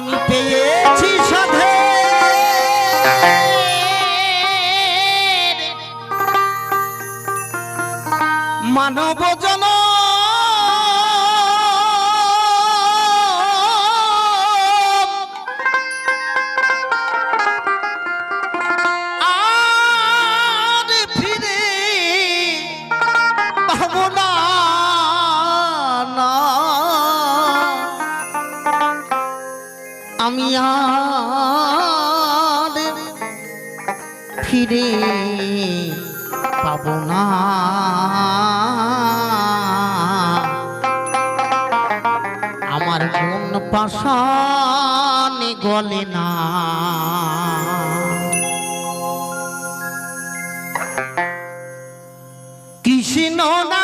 আমি পেয়েছি সাথে মানব জ আমি ফিরে পাব না। আমার মন পাশানে গলে না। কৃষ্ণ না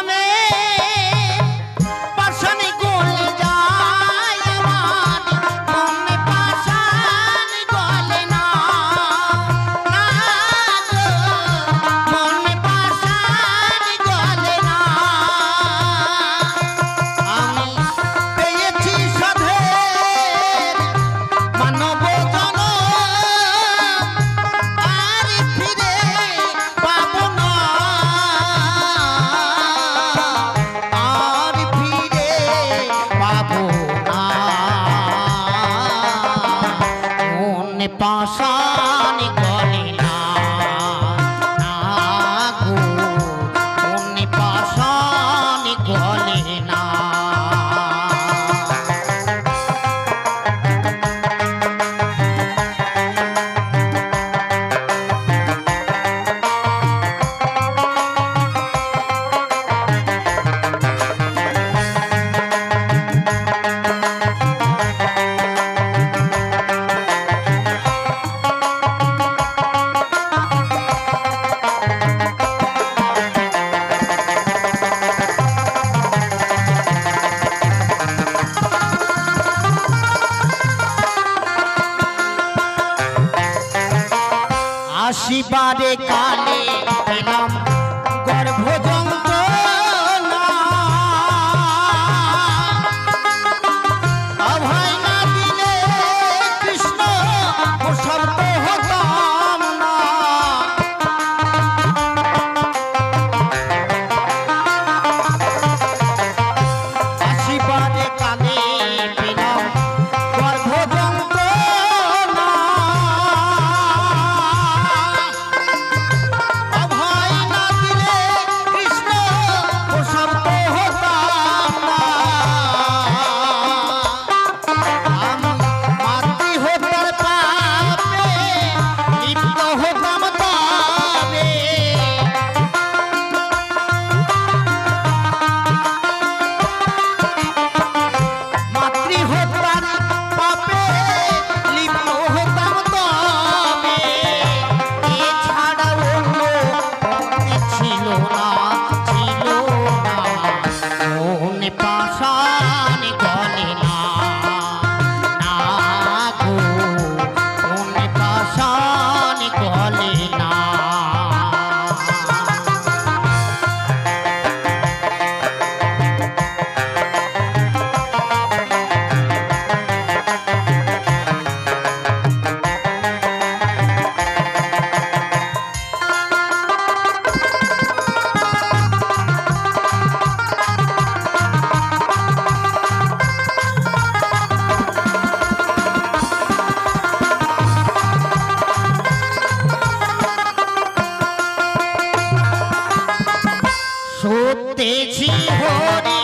পাশান কলিল আসিবারে কানে নাম বুদ্ধেছি হরি।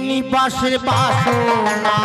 নিবাসের বাসনা।